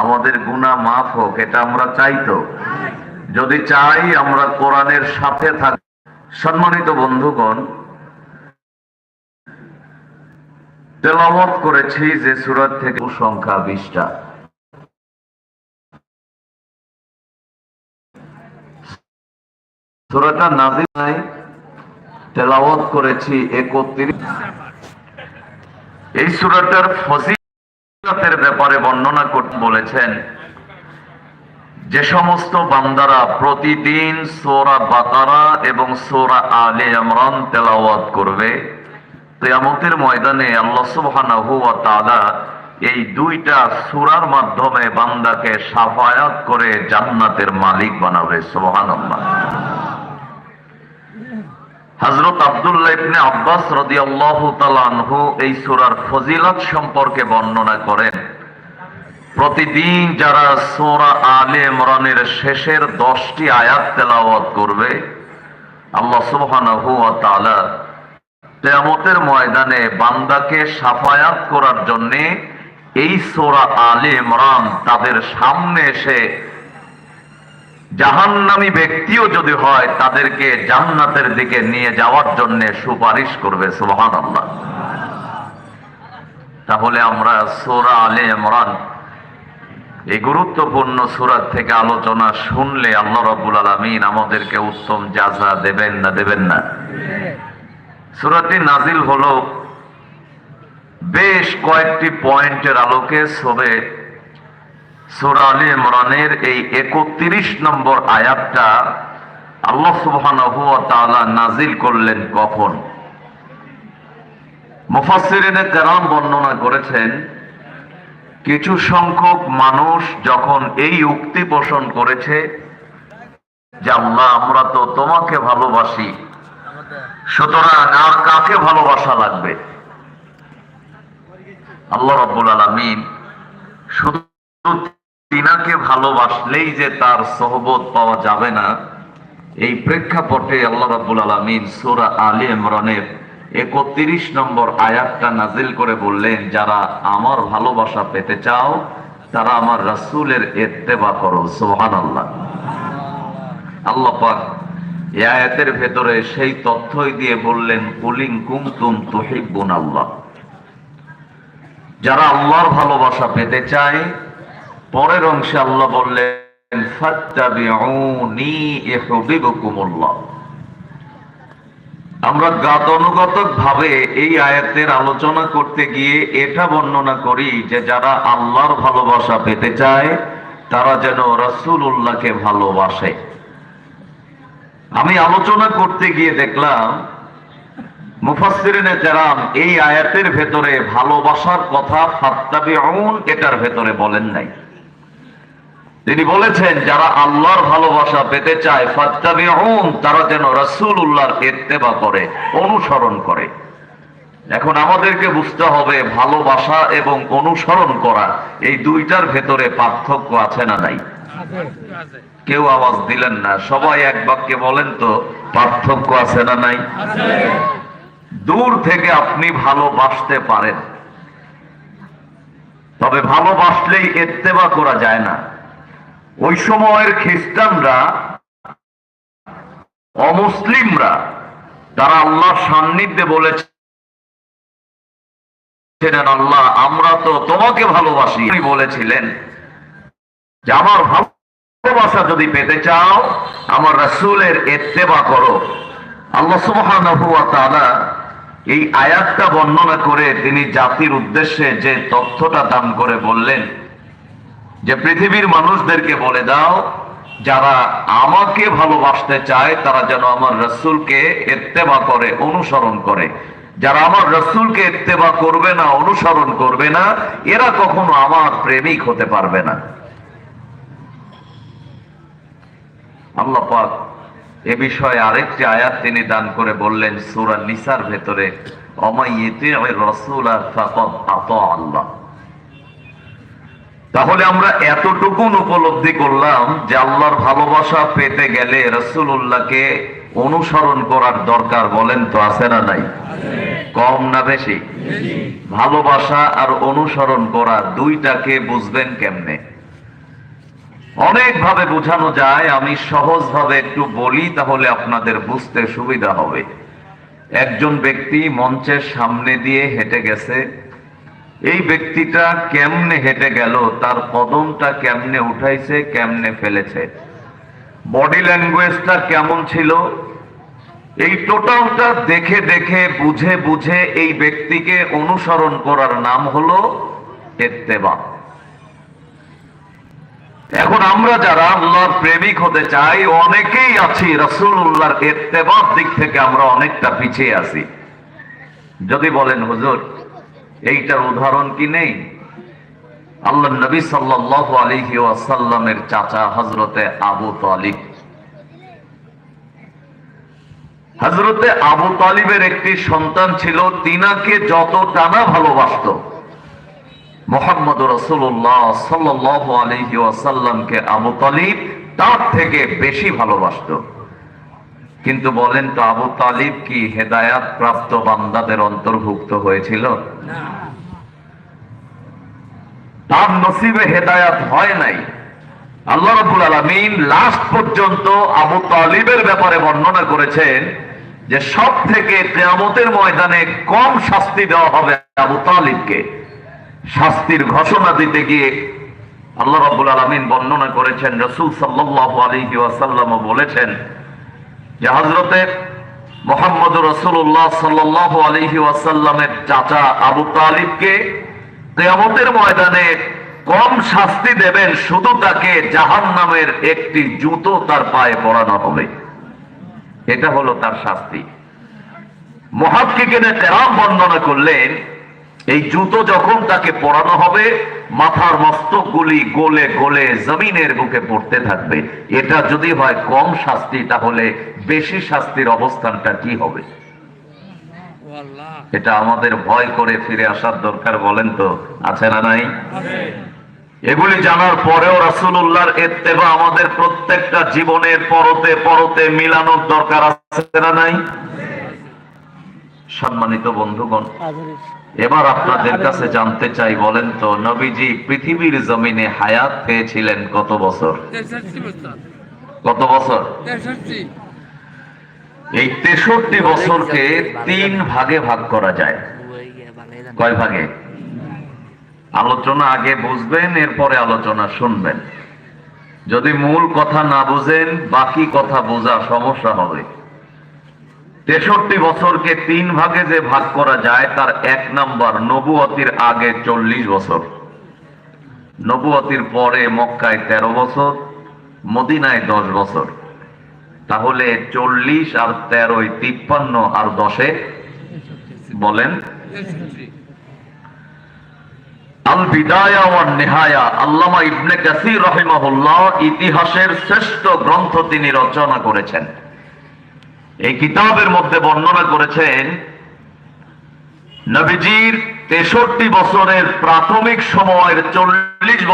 আমাদের গুনাহ মাফ হোক, এটা আমরা চাই তো। যদি চাই, আমরা কোরআনের সাথে থাক সম্মানিত বন্ধুগণ করেছি যে সূরা থেকে সংখ্যা বিশটা। সূরাটা নাজিল নাই, তেলাওয়াত করেছি একত্রিশ। এই সুরাটার সূরাটার ফজিলতের ব্যাপারে বর্ণনা করতে বলেছেন, যে সমস্ত বান্দারা প্রতিদিন সোরা বাকারা এবং সোরা আলে ইমরান তেলাওয়াত করবে, কিয়ামতের ময়দানে আল্লাহ সুবহানাহু ওয়া তাআলা এই দুইটা সূরার মাধ্যমে বান্দাকে সাফায়াত করে জান্নাতের মালিক বানাবে, সুবহানাল্লাহ। হযরত আব্দুল্লাহ ইবনে আব্বাস রাদিয়াল্লাহু তাআলা আনহু এই সূরার ফজিলত সম্পর্কে বর্ণনা করেন। প্রতিদিন যারা সোরা আলে ইমরানের শেষের 10টি আয়াত তেলাওয়াত করবে, আল্লাহ সুবহানাহু ওয়া তাআলা ময়দানে বান্দাকে সাফায়াত করার জন্য এই সোরা আলে ইমরান তাদের সামনে এসে জাহান্নামী ব্যক্তিও যদি হয়, তাদেরকে জান্নাতের দিকে নিয়ে যাওয়ার জন্য সুপারিশ করবে, সুবহানাল্লাহ। তাহলে আমরা সোরা আলে ইমরান, এই গুরুত্বপূর্ণ সুরাত থেকে আলোচনা শুনলে আল্লাহ রাব্বুল আলামিন আমাদেরকে উত্তম জাযা দেবেন না দেবেন না? সুরাটি নাজিল হলো বেশ কয়েকটি পয়েন্টের আলোকে, সবে এই 31 নম্বর আয়াতটা আল্লাহ নাজিল করলেন কখন? মুফাসসিরিনে কেরাম বর্ণনা করেছেন, কিছু সংখ্যক মানুষ যখন এই উক্তি পোষণ করেছে যে আল্লাহ, আমরা তো তোমাকে ভালোবাসি, সুতরাং আর কাকে ভালোবাসা লাগবে? আল্লাহ রাব্বুল আলামিন শুধু তিনাকে ভালোবাসলেই যে তার সহবত পাওয়া যাবে না, এই প্রেক্ষাপটে আল্লাহ রাব্বুল আলামিন সূরা আলী ইমরানের একত্রিশ নম্বর আয়াতটা নাজিল করে বললেন, যারা আমার ভালোবাসা পেতে চাও, তারা আমার রাসূলের ইত্তেবা করো। সুবহানাল্লাহ। আল্লাহ পাক এই আয়াতের ভেতরে সেই তথ্যই দিয়ে বললেন, কুলিং কুমতুম তুহিব্বুন আল্লাহ যারা আল্লাহর ভালোবাসা পেতে চায় পরের অংশে আল্লাহ বললেন আমরা গাতানুগতক ভাবে এই আয়াতের আলোচনা করতে গিয়ে এটা বর্ণনা করি যে যারা আল্লাহর ভালোবাসা পেতে চায়, তারা যেন রাসূলুল্লাহকে ভালোবাসে। আমি আলোচনা করতে গিয়ে দেখলাম, মুফাসসিরিনে কেরাম এই আয়াতের ভেতরে ভালোবাসার কথা ফাত্তাবিউন এটার ভেতরে বলেন নাই। তিনি বলেছেন, যারা আল্লাহর ভালোবাসা পেতে চায়, ফাত্তাবিউন, তারা যেন রাসূলুল্লাহর ইত্তেবা করে, অনুসরণ করে। এখন আমাদেরকে বুঝতে হবে, ভালোবাসা এবং অনুসরণ করা, এই দুইটার ভেতরে পার্থক্য আছে না নাই? কেউ আওয়াজ দিলেন না। সবাই এক বাক্যে বলেন তো, পার্থক্য আছে না নাই? দূর থেকে আপনি ভালোবাসতে পারেন। তবে ভালোবাসলেই এত্তেবা করা যায় না। ওই সময়ের খ্রিস্টানরা অমুসলিমরা তারা আল্লাহর সান্নিধ্যে বলেছে আল্লাহ, আমরা তো তোমাকে ভালোবাসি। বলেছিলেন যে, আমার ভালোবাসা যদি পেতে চাও, আমার রাসূলের ইত্তেবা করো। আল্লাহ তাআলা এই আয়াতটা বর্ণনা করে তিনি জাতির উদ্দেশ্যে যে তথ্যটা দান করে বললেন যে পৃথিবীর মানুষদেরকে বলে দাও, যারা আমাকে ভালোবাসতে চায়, তারা যেন আমার রসুলকে এত্তেবা করে, অনুসরণ করে। যারা আমার রসুলকে এত্তেবা করবে না, অনুসরণ করবে না, এরা কখনো আমার প্রেমিক হতে পারবে না। আল্লাহ এ বিষয়ে আরেকটি আয়াত তিনি দান করে বললেন, সুরা নিসার ভেতরে অমাইয়িতি রাসূলা আতা আল্লাহ। তাহলে আমরা এতটুকুন উপলব্ধি করলাম যে আল্লাহর ভালোবাসা পেতে গেলে রসুল্লাহকে অনুসরণ করার দরকার বলেন তো, আছে না নাই? কম না বেশি? ভালোবাসা আর অনুসরণ করা দুইটাকে বুঝবেন কেমনে? অনেক ভাবে বোঝানো যায়, আমি সহজ ভাবে একটু বলি, তাহলে আপনাদের বুঝতে সুবিধা হবে। একজন ব্যক্তি মঞ্চের সামনে দিয়ে হেঁটে গেছে এই ব্যক্তিটা কেমনে হেঁটে গেল, তার কদমটা কেমনে উঠাইছে, কেমনে ফেলেছে? বডি ল্যাঙ্গুয়েজটা কেমন ছিল? এই টোটালটা দেখে দেখে, বুঝে বুঝে এই ব্যক্তিকে অনুসরণ করার নাম হলো এত্তেবা। এখন আমরা যারা আল্লাহর প্রেমিক হতে চাই, অনেকেই আছি রসুল্লাহর এত্তেবার দিক থেকে আমরা অনেকটা পিছিয়ে আছি। যদি বলেন, হুজুর এইটার উদাহরণ কি নেই? আল্লাহ নবী সাল্লাল্লাহু আলাইহি ওয়াসাল্লামের চাচা হযরতে আবু তালিব। হযরতে আবু তালিবের একটি সন্তান ছিল, তিনাকে যত টানা ভালোবাসতো, মোহাম্মদ রসুল্লাহ সাল্লাহ আলহি ওয়াসাল্লামকে আবু তালিব তার থেকে বেশি ভালোবাসত। কিন্তু বলেন তো আবু তালিব কি হেদায়াত প্রাপ্ত বান্দাদের অন্তর্ভুক্ত হয়েছিল? তার নসিবে হেদায়াত হয় নাই। আল্লাহ রাব্বুল আলামিন লাস্ট পর্যন্ত আবু তালিবের ব্যাপারে বর্ণনা করেছেন যে সব থেকে কিয়ামতের ময়দানে কম শাস্তি দেওয়া হবে আবু তালিবকে। শাস্তির ঘোষণা দিতে গিয়ে আল্লাহ রাব্বুল আলামিন বর্ণনা করেছেন রসুল আলাইহি ওয়াসাল্লাম বলেছেন যে হযরতে মুহাম্মদ রাসূলুল্লাহ সাল্লাল্লাহু আলাইহি ওয়াসাল্লামের চাচা আবু তালিবকে কিয়ামতের ময়দানে কম শাস্তি দেবেন, শুধু তাকে জাহান্নামের একটি জুতো তার পায়ে পরানো হবে। এটা হলো তার শাস্তি। মহাক্কিকেনে তেরাম বর্ণনা করলেন, এই জুতো যখন তাকে পরানো হবে, মাথার মস্তকগুলি গোলে গোলে জমিনের বুকে পড়তে থাকবে। এটা যদি হয় কম শাস্তি, তাহলে বেশি শাস্তির অবস্থানটা কি হবে? এটা আমাদের ভয় করে ফিরে আসার দরকার বলেন তো আছে না নাই? এগুলি জানার পরেও রাসূলুল্লাহর ইত্তেবা আমাদের প্রত্যেকটা জীবনের পরতে পরতে মিলানোর দরকার আছে না নাই? সম্মানিত বন্ধুগণ এবার আপনাদের কাছে জানতে চাই বলেন তো নবীজি পৃথিবীর জমিনে হায়াত পেয়েছিলেন কত বছর? কত বছর? এই তেষট্টি বছরকে তিন ভাগে ভাগ করা যায়। কয় ভাগে? আলোচনা আগে বুঝবেন, এরপরে আলোচনা শুনবেন। যদি মূল কথা না বুঝেন, বাকি কথা বোঝা সমস্যা হবে। তেষট্টি বছরকে তিন ভাগে যে ভাগ করা যায়, তার এক নম্বর নবুয়তির আগে চল্লিশ বছর। নবুয়তির পরে মক্কায় তেরো বছর, মদিনায় দশ বছর। তাহলে চল্লিশ আর তেরোই তিপ্পান্ন আর দশে বলেন। ইতিহাসের শ্রেষ্ঠ গ্রন্থ তিনি রচনা করেছেন। এই কিতাবের মধ্যে বর্ণনা করেছেন, নবীজির তেষট্টি বছরের প্রাথমিক সময়ের চল্লিশ